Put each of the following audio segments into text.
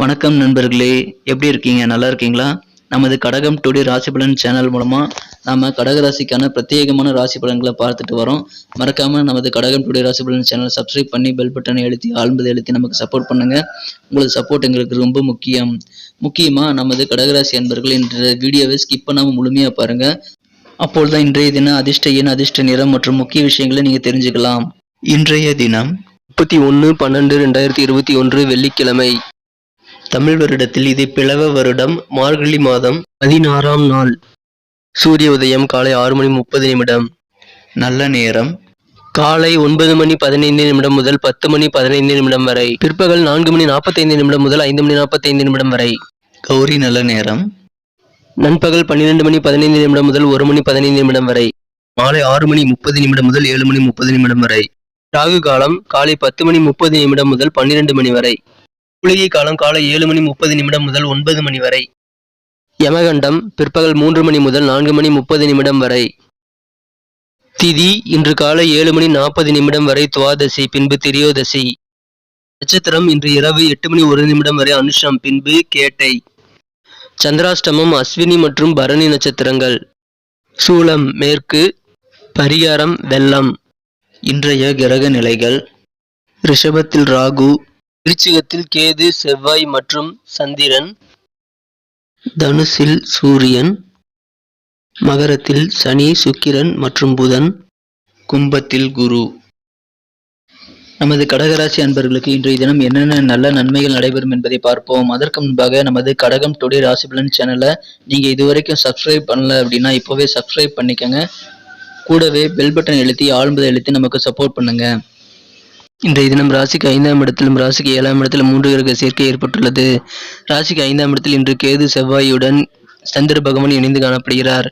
வணக்கம் நண்பர்களே எப்படி இருக்கீங்க? நல்லா இருக்கீங்களா? நமது கடகம் டுடே ராசி பலன் சேனல் மூலமாக நாம் கடக ராசிக்கான பிரத்யேகமான ராசி பலன்களை பார்த்துட்டு வரோம். மறக்காமல் நமது கடகம் டுடே ராசி பலன் சேனல் சப்ஸ்கிரைப் பண்ணி பெல் பட்டனை எழுத்தி ஆழ்ந்தது எழுத்தி நமக்கு சப்போர்ட் பண்ணுங்கள் உங்களது சப்போர்ட் எங்களுக்கு ரொம்ப முக்கியம். முக்கியமாக நமது கடகராசி அன்பர்கள் என்ற வீடியோவை ஸ்கிப் முழுமையாக பாருங்கள் அப்போது தான் இன்றைய தினம் அதிர்ஷ்ட எண் அதிர்ஷ்ட நிறம் மற்றும் முக்கிய விஷயங்களை நீங்கள் தெரிஞ்சுக்கலாம். இன்றைய தினம் முப்பத்தி ஒன்று பன்னெண்டு ரெண்டாயிரத்தி இருபத்தி ஒன்று வெள்ளிக்கிழமை. தமிழ் வருடத்தில் இது பிளவ வருடம் மார்கழி மாதம் பதினாறாம் நாள். சூரிய உதயம் காலை ஆறு மணி முப்பது நிமிடம். நல்ல நேரம். காலை ஒன்பது மணி பதினைந்து நிமிடம் முதல் பத்து மணி பதினைந்து நிமிடம் வரை. பிற்பகல் நான்கு மணி நாற்பத்தைந்து நிமிடம் முதல் ஐந்து மணி நாற்பத்தைந்து நிமிடம் வரை. கௌரி நல்ல நேரம். நண்பகல் பன்னிரெண்டு மணி பதினைந்து நிமிடம் முதல் ஒரு மணி பதினைந்து நிமிடம் வரை. மாலை ஆறு மணி முப்பது நிமிடம் முதல் ஏழு மணி முப்பது நிமிடம் வரை. ராகு காலம் காலை பத்து மணி முப்பது நிமிடம் முதல் பன்னிரண்டு மணி வரை. குளிகை காலம் காலை ஏழு மணி முப்பது நிமிடம் முதல் ஒன்பது மணி வரை. யமகண்டம் பிற்பகல் மூன்று மணி முதல் நான்கு மணி முப்பது நிமிடம் வரை. திதி இன்று காலை ஏழு மணி நாற்பது நிமிடம் வரை துவாதசி பின்பு திரியோதசி. நட்சத்திரம் இன்று இரவு எட்டு மணி ஒரு நிமிடம் வரை அனுஷம் பின்பு கேட்டை. சந்திராஷ்டமம் அஸ்வினி மற்றும் பரணி நட்சத்திரங்கள். சூலம் மேற்கு பரிகாரம் வெள்ளம். இன்றைய கிரக நிலைகள். ரிஷபத்தில் ராகு விருச்சிகத்தில் கேது செவ்வாய் மற்றும் சந்திரன் தனுசில் சூரியன் மகரத்தில் சனி சுக்கிரன் மற்றும் புதன் கும்பத்தில் குரு. நமது கடகராசி அன்பர்களுக்கு இன்றைய தினம் என்னென்ன நல்ல நன்மைகள் நடைபெறும் என்பதை பார்ப்போம். அதற்கு முன்பாக நமது கடகம் டுடே ராசி பலன் சேனலை நீங்க இதுவரைக்கும் சப்ஸ்கிரைப் பண்ணல அப்படின்னா இப்போவே சப்ஸ்கிரைப் பண்ணிக்கோங்க. கூடவே பெல் பட்டன் எழுத்தி ஆழ்ந்ததை எழுத்தி நமக்கு சப்போர்ட் பண்ணுங்க. இன்றைய தினம் ராசிக்கு ஐந்தாம் இடத்திலும் ராசிக்கு ஏழாம் இடத்திலும் மூன்று கிரக சேர்க்கை ஏற்பட்டுள்ளது. ராசிக்கு ஐந்தாம் இடத்தில் இன்று கேது செவ்வாயுடன் சந்திர பகவான் இணைந்து காணப்படுகிறார்.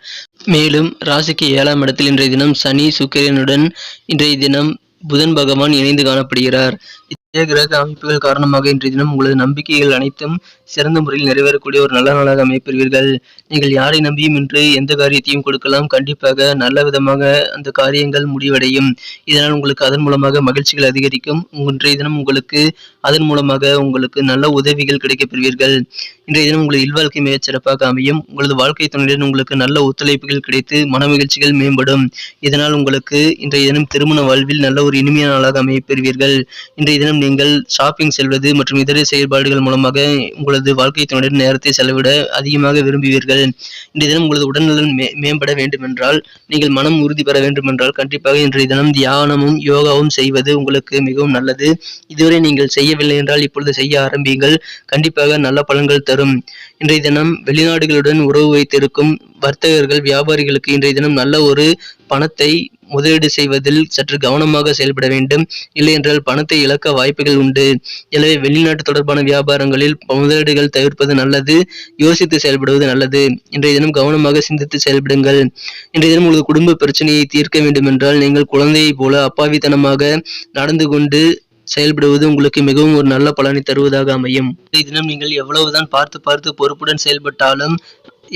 மேலும் ராசிக்கு ஏழாம் இடத்தில் இன்றைய தினம் சனி சுக்கிரனுடன் இன்றைய தினம் புதன் பகவான் இணைந்து காணப்படுகிறார். இத்தகைய கிரக அமைப்புகள் காரணமாக இன்றைய தினம் உங்களது நம்பிக்கைகள் அனைத்தும் சிறந்த முறையில் நிறைவேறக்கூடிய ஒரு நல்ல நாளாக அமைப்பீர்கள் நீங்கள் யாரை நம்பியும் இன்று எந்த காரியத்தையும் கொடுக்கலாம் கண்டிப்பாக நல்ல விதமாக அந்த காரியங்கள் முடிவடையும். இதனால் உங்களுக்கு அதன் மூலமாக மகிழ்ச்சிகள் அதிகரிக்கும். இன்றைய தினம் உங்களுக்கு அதன் மூலமாக உங்களுக்கு நல்ல உதவிகள் கிடைக்கப் பெறுவீர்கள் இன்றைய தினம் உங்களது இல்வாழ்க்கை மிகச் சிறப்பாக அமையும். உங்களது வாழ்க்கை துணையுடன் உங்களுக்கு நல்ல ஒத்துழைப்புகள் கிடைத்து மன மகிழ்ச்சிகள் மேம்படும். இதனால் உங்களுக்கு இன்றைய தினம் திருமண வாழ்வில் நல்ல ஒரு இனிமையான நாளாக அமையப் பெறுவீர்கள் இன்றைய தினம் நீங்கள் ஷாப்பிங் செல்வது மற்றும் இதர செயல்பாடுகள் மூலமாக உங்களது வாழ்க்கை துணையுடன் நேரத்தை செலவிட அதிகமாக விரும்புவீர்கள். இன்றைய தினம் உங்களது உடல்நலன் மே மேம்பட வேண்டுமென்றால் நீங்கள் மனம் உறுதி பெற வேண்டுமென்றால் கண்டிப்பாக இன்றைய தினம் தியானமும் யோகாவும் செய்வது உங்களுக்கு மிகவும் நல்லது. இதுவரை நீங்கள் செய்யவில்லை என்றால் இப்பொழுது செய்ய ஆரம்பியுங்கள். கண்டிப்பாக நல்ல பலன்கள் தரும். இன்றைய தினம் வெளிநாடுகளுடன் உறவு வைத்திருக்கும் வர்த்தகர்கள் வியாபாரிகளுக்கு இன்றைய தினம் நல்ல ஒரு பணத்தை முதலீடு செய்வதில் சற்று கவனமாக செயல்பட வேண்டும். இல்லை என்றால் பணத்தை இழக்க வாய்ப்புகள் உண்டு. எனவே வெளிநாட்டு தொடர்பான வியாபாரங்களில் முதலீடுகள் தவிர்ப்பது நல்லது யோசித்து செயல்படுவது நல்லது. இன்றைய தினம் கவனமாக சிந்தித்து செயல்படுங்கள். இன்றைய தினம் உங்களது குடும்ப பிரச்சனையை தீர்க்க வேண்டும் என்றால் நீங்கள் குழந்தையைப் போல அப்பாவித்தனமாக நடந்து கொண்டு செயல்படுவது உங்களுக்கு மிகவும் ஒரு நல்ல பலனை தருவதாக அமையும். இன்றைய தினம் நீங்கள் எவ்வளவுதான் பார்த்து பார்த்து பொறுப்புடன் செயல்பட்டாலும்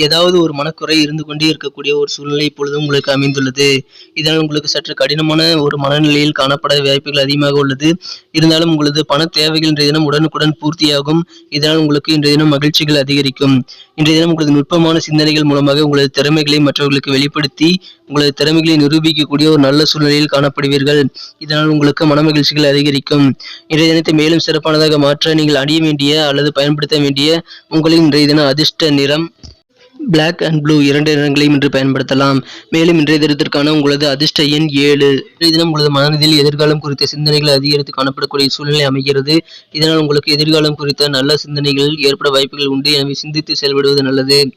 ஏதாவது ஒரு மனக்குறை இருந்து கொண்டே இருக்கக்கூடிய ஒரு சூழ்நிலை இப்பொழுது உங்களுக்கு அமைந்துள்ளது. இதனால் உங்களுக்கு சற்று கடினமான ஒரு மனநிலையில் காணப்பட வாய்ப்புகள் அதிகமாக உள்ளது. இருந்தாலும் உங்களது பண தேவைகள் இன்றைய தினம் உடனுக்குடன் பூர்த்தியாகும். இதனால் உங்களுக்கு இன்றைய தினம் மகிழ்ச்சிகள் அதிகரிக்கும். இன்றைய தினம் உங்களது நுட்பமான சிந்தனைகள் மூலமாக உங்களது திறமைகளை மற்றவர்களுக்கு வெளிப்படுத்தி உங்களது திறமைகளை நிரூபிக்கக்கூடிய ஒரு நல்ல சூழ்நிலையில் காணப்படுவீர்கள். இதனால் உங்களுக்கு மனமகிழ்ச்சிகள் அதிகரிக்கும். இன்றைய தினத்தை மேலும் சிறப்பானதாக மாற்ற நீங்கள் அணிய வேண்டிய அல்லது பயன்படுத்த வேண்டிய உங்களின் இன்றைய தின அதிர்ஷ்ட நிறம் பிளாக் அண்ட் ப்ளூ இரண்டு நிறங்களையும் இன்று பயன்படுத்தலாம். மேலும் இன்றைய தினத்திற்கான உங்களது அதிர்ஷ்ட எண் ஏழு. இன்றைய தினம் உங்களது மனதில் எதிர்காலம் குறித்த சிந்தனைகள் அதிகரித்து காணப்படக்கூடிய சூழ்நிலை அமைகிறது. இதனால் உங்களுக்கு எதிர்காலம் குறித்த நல்ல சிந்தனைகள் ஏற்பட வாய்ப்புகள் உண்டு. எனவே சிந்தித்து செயல்படுவது நல்லது.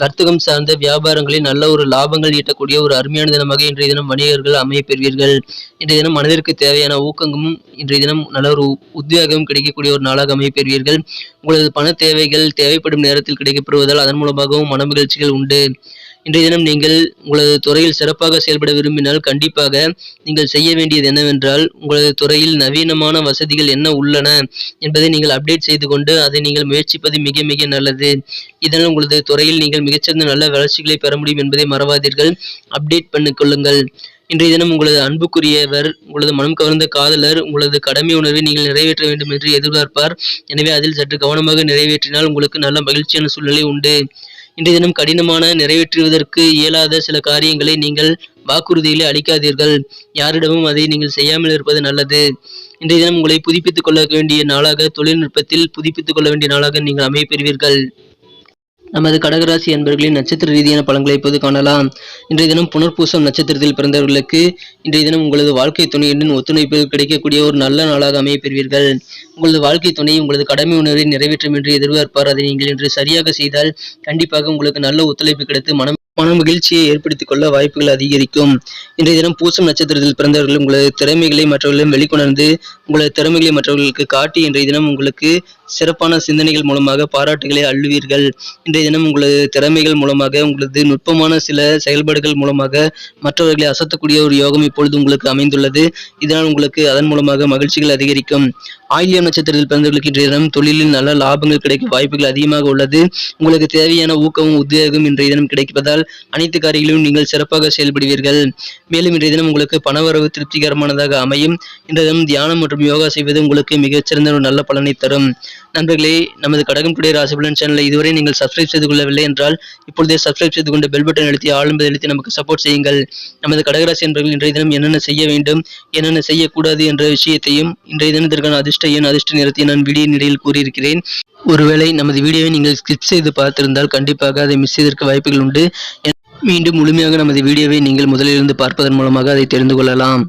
வர்த்தகம் சார்ந்த வியாபாரங்களில் நல்ல ஒரு லாபங்கள் ஈட்டக்கூடிய ஒரு அருமையான தினமாக இன்றைய தினம் வணிகர்கள் அமைய பெறுவீர்கள். இன்றைய தினம் மனதிற்கு தேவையான ஊக்கமும் இன்றைய தினம் நல்ல ஒரு உத்வேகமும் கிடைக்கக்கூடிய ஒரு நாளாக அமைய பெறுவீர்கள். உங்களது பண தேவைகள் தேவைப்படும் நேரத்தில் கிடைக்கப்பெறுவதால் அதன் மூலமாகவும் மன மகிழ்ச்சிகள் உண்டு. இன்றைய தினம் நீங்கள் உங்களது துறையில் சிறப்பாக செயல்பட விரும்பினால் கண்டிப்பாக நீங்கள் செய்ய வேண்டியது என்னவென்றால் உங்களது துறையில் நவீனமான வசதிகள் என்ன உள்ளன என்பதை நீங்கள் அப்டேட் செய்து கொண்டு அதை நீங்கள் முயற்சிப்பது மிக மிக நல்லது. இதனால் உங்களது துறையில் நீங்கள் மிகச்சிறந்த நல்ல வளர்ச்சிகளை பெற முடியும் என்பதை மறவாதீர்கள். அப்டேட் பண்ணிக்கொள்ளுங்கள் இன்றைய தினம் உங்களது அன்புக்குரியவர் உங்களது மனம் கவர்ந்த காதலர் உங்களது கடமை உணர்வை நீங்கள் நிறைவேற்ற வேண்டும் என்று எதிர்பார்ப்பார். எனவே அதில் சற்று கவனமாக நிறைவேற்றினால் உங்களுக்கு நல்ல மகிழ்ச்சியான சூழ்நிலை உண்டு. இன்றைய தினம் கடினமான நிறைவேற்றுவதற்கு இயலாத சில காரியங்களை நீங்கள் வாக்குறுதிகளை அளிக்காதீர்கள். யாரிடமும் அதை நீங்கள் செய்யாமல் இருப்பது நல்லது. இன்றைய தினம் உங்களை புதுப்பித்துக் கொள்ள வேண்டிய நாளாக தொழில்நுட்பத்தில் புதுப்பித்துக் கொள்ள வேண்டிய நாளாக நீங்கள் அமையப்பெறுவீர்கள் நமது கடகராசி அன்பர்களின் நட்சத்திர ரீதியான பலன்களை இப்போது காணலாம். இன்றைய தினம் புனர்பூசம் நட்சத்திரத்தில் பிறந்தவர்களுக்கு இன்றைய தினம் உங்களது வாழ்க்கை துணையுடன் ஒத்துழைப்பு கிடைக்கக்கூடிய ஒரு நல்ல நாளாக அமைய பெறுவீர்கள். உங்களது வாழ்க்கை துணை உங்களது கடமை உணர்வை நிறைவேற்றும் என்று எதிர்பார்ப்பார். அதை நீங்கள் இன்று சரியாக செய்தால் கண்டிப்பாக உங்களுக்கு நல்ல ஒத்துழைப்பு கிடைத்து மனம் மன மகிழ்ச்சியை ஏற்படுத்திக் கொள்ள வாய்ப்புகள் அதிகரிக்கும். இன்றைய தினம் பூசம் நட்சத்திரத்தில் பிறந்தவர்கள் உங்களது திறமைகளை மற்றவர்களிடம் வெளிக்கொணர்ந்து உங்களது திறமைகளை மற்றவர்களுக்கு காட்டி இன்றைய தினம் உங்களுக்கு சிறப்பான சிந்தனைகள் மூலமாக பாராட்டுகளை அள்ளுவீர்கள். இன்றைய தினம் உங்களது திறமைகள் மூலமாக உங்களது நுட்பமான சில செயல்பாடுகள் மூலமாக மற்றவர்களை அசத்தக்கூடிய ஒரு யோகம் இப்பொழுது உங்களுக்கு அமைந்துள்ளது. இதனால் உங்களுக்கு அதன் மூலமாக மகிழ்ச்சிகள் அதிகரிக்கும். ஆயிலியம் நட்சத்திரத்தில் பிறந்தவர்களுக்கு இன்றைய தினம் தொழிலில் நல்ல லாபங்கள் கிடைக்க வாய்ப்புகள் அதிகமாக உள்ளது. உங்களுக்கு தேவையான ஊக்கமும் உத்வேகம் இன்றைய தினம் கிடைப்பதால் அனைத்து காரியங்களிலும் நீங்கள் சிறப்பாக செயல்படுவீர்கள். மேலும் இன்றைய தினம் உங்களுக்கு பணவரவு திருப்திகரமானதாக அமையும். இன்றைய தினம் தியானம் மற்றும் யோகா செய்வது உங்களுக்கு மிகச்சிறந்த ஒரு நல்ல பலனை தரும். நண்பர்களே நமது கடகம் டுடே ராசிபலன் சேனலை இதுவரை நீங்கள் சப்ஸ்கிரைப் செய்து கொள்ளவில்லை என்றால் இப்பொழுதே சப்ஸ்கிரைப் செய்து கொண்டு பெல் பட்டன் அழுத்தி ஆளும்பது அழுத்தி நமக்கு சப்போர்ட் செய்யுங்கள். நமது கடகராசி என்பவர்கள் இன்றைய தினம் என்னென்ன செய்ய வேண்டும் என்னென்ன செய்யக்கூடாது என்ற விஷயத்தையும் இன்றைய தினத்திற்கான அதிர்ஷ்ட எண் அதிர்ஷ்ட நிறத்தை நான் வீடியோ இடையில் கூறியிருக்கிறேன். ஒருவேளை நமது வீடியோவை நீங்கள் ஸ்கிப் செய்து பார்த்திருந்தால் கண்டிப்பாக அதை மிஸ் செய்திருக்க வாய்ப்புகள் உண்டு. மீண்டும் முழுமையாக நமது வீடியோவை நீங்கள் முதலிலிருந்து பார்ப்பதன் மூலமாக அதை தெரிந்து கொள்ளலாம்.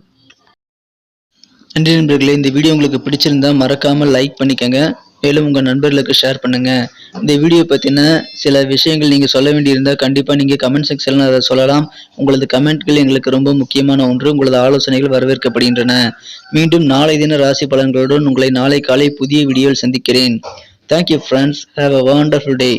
நன்றி நண்பர்களே இந்த வீடியோ உங்களுக்கு பிடிச்சிருந்தா மறக்காமல் லைக் பண்ணிக்கங்க. மேலும் உங்கள் நண்பர்களுக்கு ஷேர் பண்ணுங்கள் இந்த வீடியோ பற்றின சில விஷயங்கள் நீங்கள் சொல்ல வேண்டியிருந்தால் கண்டிப்பாக நீங்கள் கமெண்ட் செக்ஷனில் அதை சொல்லலாம். உங்களது கமெண்ட்கள் எங்களுக்கு ரொம்ப முக்கியமான ஒன்று. உங்களது ஆலோசனைகள் வரவேற்கப்படுகின்றன. மீண்டும் நாளை தின ராசி பலன்களுடன் உங்களை நாளை காலை புதிய வீடியோவில் சந்திக்கிறேன். Thank you friends have a wonderful day